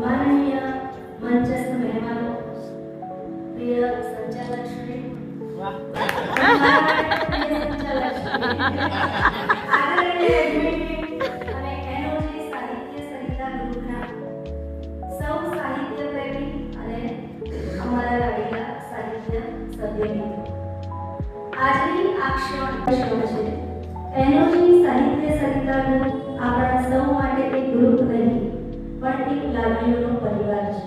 માનનીય મંચસ્થ મહેમાનો, પ્રિય સંચાલક શ્રી આજની આ ક્ષણ છે. એનઓજી સાહિત્ય સંહિતા ગ્રુપ આપણા સૌ માટે એક ગ્રુપ નહીં લાગણીઓનો પરિવાર છે.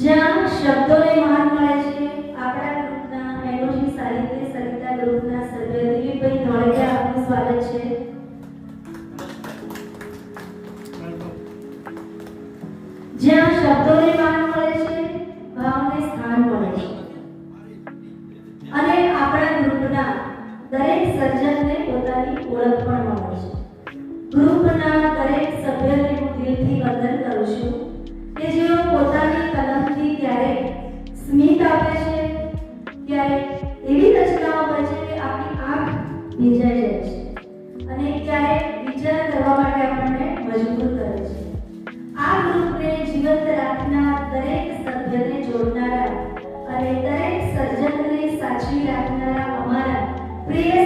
જ્યાં શબ્દોને માન મળે છે, આપણા ગ્રુપના એનોજી સાહિત્ય સરિતા ગ્રુપના સભ્ય દિલીપભાઈ ધોળિયા આપનું સ્વાગત છે. જ્યાં શબ્દોને માન મળે છે, ભાવને સ્થાન મળે છે. અને આપણા ગ્રુપના દરેક સર્જનને પોતાની ઓળખ પણ મળે છે. એવી રચનાઓ હોય છે કે આપણી આંખ ભીંજાઈ જાય છે અને ક્યારેક વિચાર કરવા માટે આપણને મજબૂર કરે છે. આ ગ્રુપને જીવંત રાખનાર દરેક સભ્યને જોડનારા અને દરેક સર્જનને સાચવી રાખનારા અમારા પ્રિય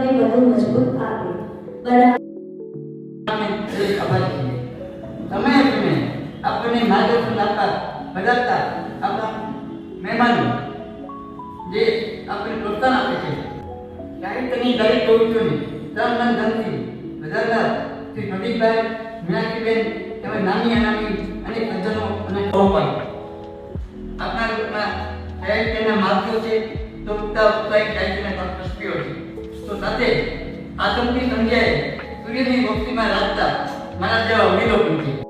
સંબંધોને વધુ મજબૂત આપે. છે તમે તમે આપણને માર્ગદર્શન આપતા બદલતા આપણા મહેમાનો જે આપણે પ્રોત્સાહન આપે છે. સાહિત્યની દરેક પ્રવૃત્તિઓને તન મન ધનથી બદલનાર શ્રી પ્રદીપભાઈ મીનાક્ષીબેન તેમજ નાની અનામી અનેક સજ્જનો અને પણ આપણા રૂપમાં સાહિત્યના માર્ગો છે. તો ઉગતા ઉત્સાહિત સાહિત્યના સાથે આતંકી સંધ્યાએ સૂર્યની રોશનીમાં રાખતા મારા જેવા વડીલો પણ છે